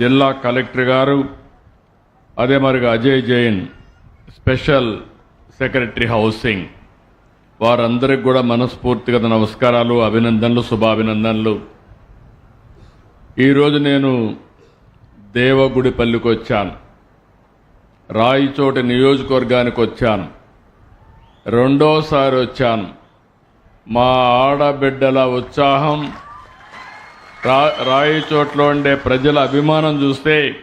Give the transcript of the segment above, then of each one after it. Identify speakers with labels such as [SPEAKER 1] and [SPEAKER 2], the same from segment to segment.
[SPEAKER 1] జిల్లా కలెక్టర్ గారు అదే మరిగా Ajay Jain special secretary housing. వారందరికి కూడా మనస్ఫూర్తిగా నమస్కారాలు అభినందనలు శుభాభినందనలు. ఈరోజు నేను దేవగుడిపల్లికి వచ్చాను. రాయిచోటి నియోజకవర్గానికి వచ్చాను. రెండోసారి వచ్చాను. మా ఆడబిడ్డల ఉత్సాహం రా రాయిచోట్లో ఉండే ప్రజల అభిమానం చూస్తే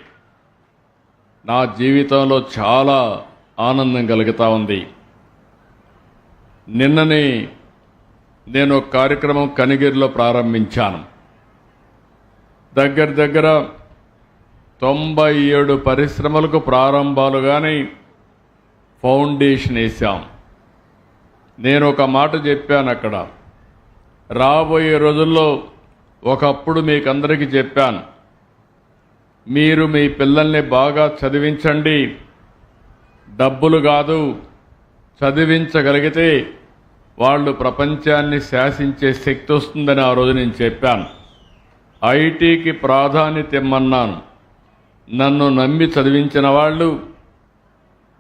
[SPEAKER 1] నా జీవితంలో చాలా ఆనందం కలుగుతూ ఉంది. నిన్నని నేను ఒక కార్యక్రమం కనిగిరిలో ప్రారంభించాను. దగ్గర దగ్గర తొంభై ఏడు పరిశ్రమలకు ప్రారంభాలు కానీ ఫౌండేషన్ వేశాం. నేను ఒక మాట చెప్పాను అక్కడ. రాబోయే రోజుల్లో ఒకప్పుడు మీకు అందరికీ చెప్పాను. మీరు మీ పిల్లల్ని బాగా చదివించండి. డబ్బులు కాదు చదివించగలిగితే వాళ్ళు ప్రపంచాన్ని శాసించే శక్తి వస్తుందని ఆ రోజు నేను చెప్పాను. ఐటీకి ప్రాధాన్యత ఇమ్మన్నాను. నన్ను నమ్మి చదివించిన వాళ్ళు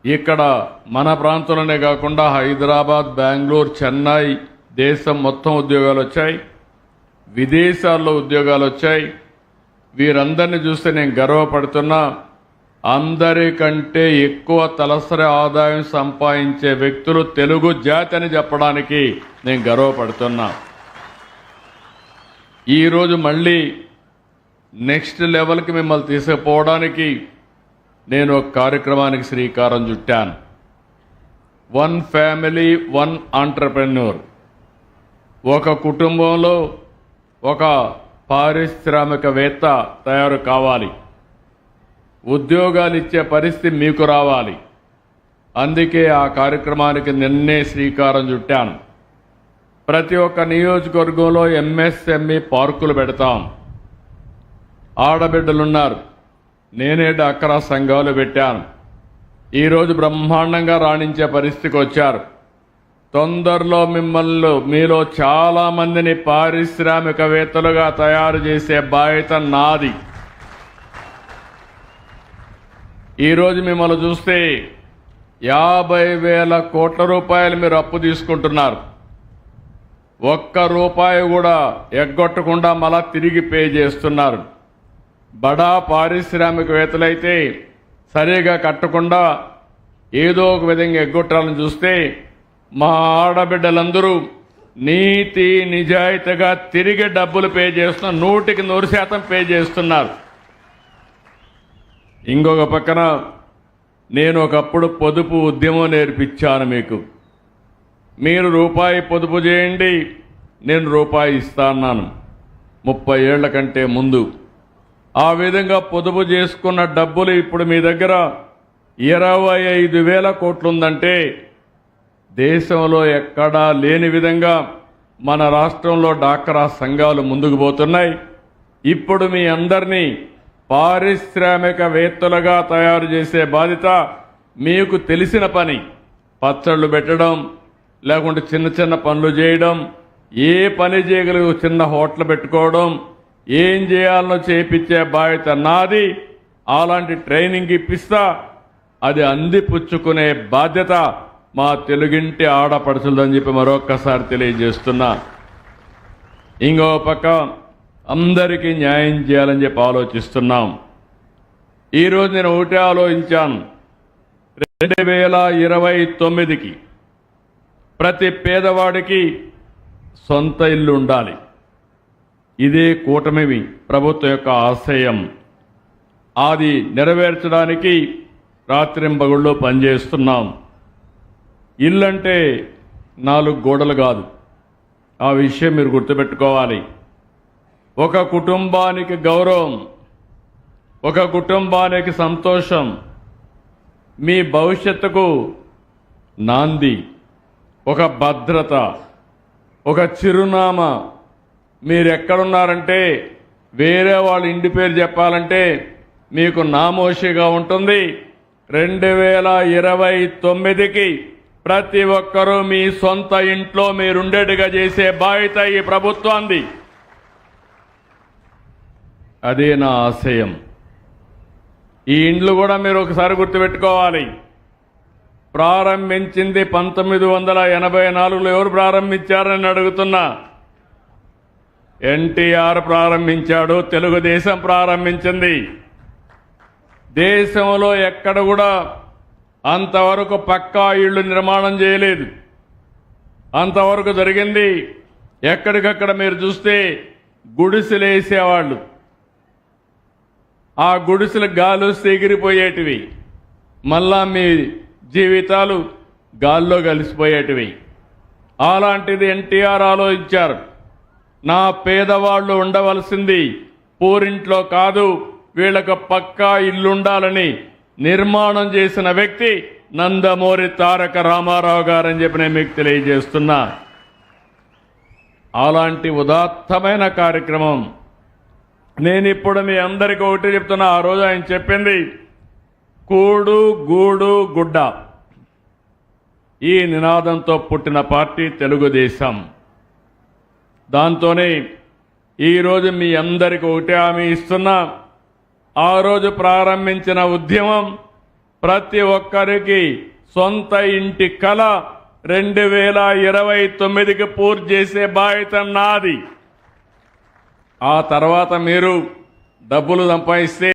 [SPEAKER 1] ఇక్కడ మన ప్రాంతంలోనే కాకుండా హైదరాబాద్ బెంగళూరు చెన్నై దేశం మొత్తం ఉద్యోగాలు వచ్చాయి. విదేశాల్లో ఉద్యోగాలు వచ్చాయి. వీరందరిని చూస్తే నేను గర్వపడుతున్నా. అందరికంటే ఎక్కువ తలసరి ఆదాయం సంపాదించే వ్యక్తులు తెలుగు జాతి అని చెప్పడానికి నేను గర్వపడుతున్నా. ఈరోజు మళ్ళీ నెక్స్ట్ లెవెల్కి మిమ్మల్ని తీసుకుపోవడానికి నేను ఒక కార్యక్రమానికి శ్రీకారం చుట్టాను. వన్ ఫ్యామిలీ వన్ ఆంటర్ప్రెన్యూర్ ఒక కుటుంబంలో ఒక పారిశ్రామికవేత్త తయారు కావాలి. ఉద్యోగాలు ఇచ్చే పరిస్థితి మీకు రావాలి. అందుకే ఆ కార్యక్రమానికి నిన్నే శ్రీకారం చుట్టాను. ప్రతి ఒక్క నియోజకవర్గంలో ఎంఎస్ఎంఈ పార్కులు పెడతాం. ఆడబిడ్డలున్నారు. నేనే డాక్రా సంఘాలు పెట్టాను. ఈరోజు బ్రహ్మాండంగా రాణించే పరిస్థితికి వచ్చారు. తొందరలో మిమ్మల్ని మీలో చాలా మందిని పారిశ్రామికవేత్తలుగా తయారు చేసే బాధ్యత నాది. ఈరోజు మిమ్మల్ని చూస్తే యాభై వేల కోట్ల రూపాయలు మీరు అప్పు తీసుకుంటున్నారు. ఒక్క రూపాయి కూడా ఎగ్గొట్టకుండా మళ్ళా తిరిగి పే చేస్తున్నారు. బడా పారిశ్రామికవేత్తలైతే సరిగా కట్టకుండా ఏదో ఒక విధంగా ఎగ్గొట్టాలని చూస్తే మా ఆడబిడ్డలందరూ నీతి నిజాయితీగా తిరిగి డబ్బులు పే చేస్తున్నారు నూటికి నూరు శాతం పే చేస్తున్నారు. ఇంకొక పక్కన నేను ఒకప్పుడు పొదుపు ఉద్యమం నేర్పించాను మీకు. మీరు రూపాయి పొదుపు చేయండి నేను రూపాయి ఇస్తాన్నాను ముప్పై ఏళ్ళ కంటే ముందు. ఆ విధంగా పొదుపు చేసుకున్న డబ్బులు ఇప్పుడు మీ దగ్గర ఇరవై ఐదు వేల కోట్లుందంటే దేశంలో ఎక్కడా లేని విధంగా మన రాష్ట్రంలో డాక్రా సంఘాలు ముందుకు పోతున్నాయి. ఇప్పుడు మీ అందరినీ పారిశ్రామికవేత్తలుగా తయారు చేసే బాధ్యత మీకు తెలిసిన పని. పచ్చళ్ళు పెట్టడం లేకుంటే చిన్న చిన్న పనులు చేయడం ఏ పని చేయగలిగి చిన్న హోటల్ పెట్టుకోవడం ఏం చేయాలనో చేపించే బాధ్యత నాది. అలాంటి ట్రైనింగ్ ఇప్పిస్తా అది అందిపుచ్చుకునే బాధ్యత మా తెలుగింటి ఆడపడుచులని చెప్పి మరొక్కసారి తెలియజేస్తున్నా. ఇంకో పక్క అందరికీ న్యాయం చేయాలని చెప్పి ఆలోచిస్తున్నాం. ఈరోజు నేను ఒకటే ఆలోచించాను. రెండు వేల ఇరవై తొమ్మిదికి ప్రతి పేదవాడికి సొంత ఇల్లు ఉండాలి. ఇదే కూటమి ప్రభుత్వం యొక్క ఆశయం. అది నెరవేర్చడానికి రాత్రింబగుళ్ళు పనిచేస్తున్నాం. ఇల్లంటే నాలుగు గోడలు కాదు. ఆ విషయం మీరు గుర్తుపెట్టుకోవాలి. ఒక కుటుంబానికి గౌరవం ఒక కుటుంబానికి సంతోషం మీ భవిష్యత్తుకు నాంది ఒక భద్రత ఒక చిరునామా. మీరు ఎక్కడున్నారంటే వేరే వాళ్ళ ఇంటి పేరు చెప్పాలంటే మీకు నామోషిగా ఉంటుంది. రెండు వేల ఇరవై తొమ్మిదికి ప్రతి ఒక్కరూ మీ సొంత ఇంట్లో మీరుండేట్టుగా చేసే బాధ్యత ఈ ప్రభుత్వాన్ని అదే నా ఆశయం. ఈ ఇండ్లు కూడా మీరు ఒకసారి గుర్తుపెట్టుకోవాలి. ప్రారంభించింది పంతొమ్మిది వందల ఎనభై నాలుగులో ఎవరు ప్రారంభించారని అడుగుతున్నా. ఎన్టీఆర్ ప్రారంభించాడు తెలుగుదేశం ప్రారంభించింది. దేశంలో ఎక్కడ కూడా అంతవరకు పక్కా ఇళ్ళు నిర్మాణం చేయలేదు. అంతవరకు జరిగింది ఎక్కడికక్కడ మీరు చూస్తే గుడిసెలు వేసేవాళ్ళు ఆ గుడిసెలు గాలు వస్తే ఎగిరిపోయేటివి మళ్ళా మీ జీవితాలు గాల్లో కలిసిపోయేటివి. అలాంటిది ఎన్టీఆర్ ఆలోచించారు. నా పేదవాళ్ళు ఉండవలసింది పూరింట్లో కాదు వీళ్ళకు పక్కా ఇల్లుండాలని నిర్మాణం చేసిన వ్యక్తి నందమూరి తారక రామారావు గారని చెప్పి నేను మీకు తెలియజేస్తున్నా. అలాంటి ఉదాత్తమైన కార్యక్రమం నేను ఇప్పుడు మీ అందరికీ ఒకటి చెప్తున్నా. ఆ రోజు ఆయన చెప్పింది కూడు గూడు గుడ్డ. ఈ నినాదంతో పుట్టిన పార్టీ తెలుగుదేశం. దాంతోనే ఈరోజు మీ అందరికీ ఒకటే హామీ ఇస్తున్నా. ఆ రోజు ప్రారంభించిన ఉద్యమం ప్రతి ఒక్కరికి సొంత ఇంటి కళ రెండు వేల ఇరవై తొమ్మిదికి పూర్తి చేసే బాధ్యత నాది. ఆ తర్వాత మీరు డబ్బులు సంపాదిస్తే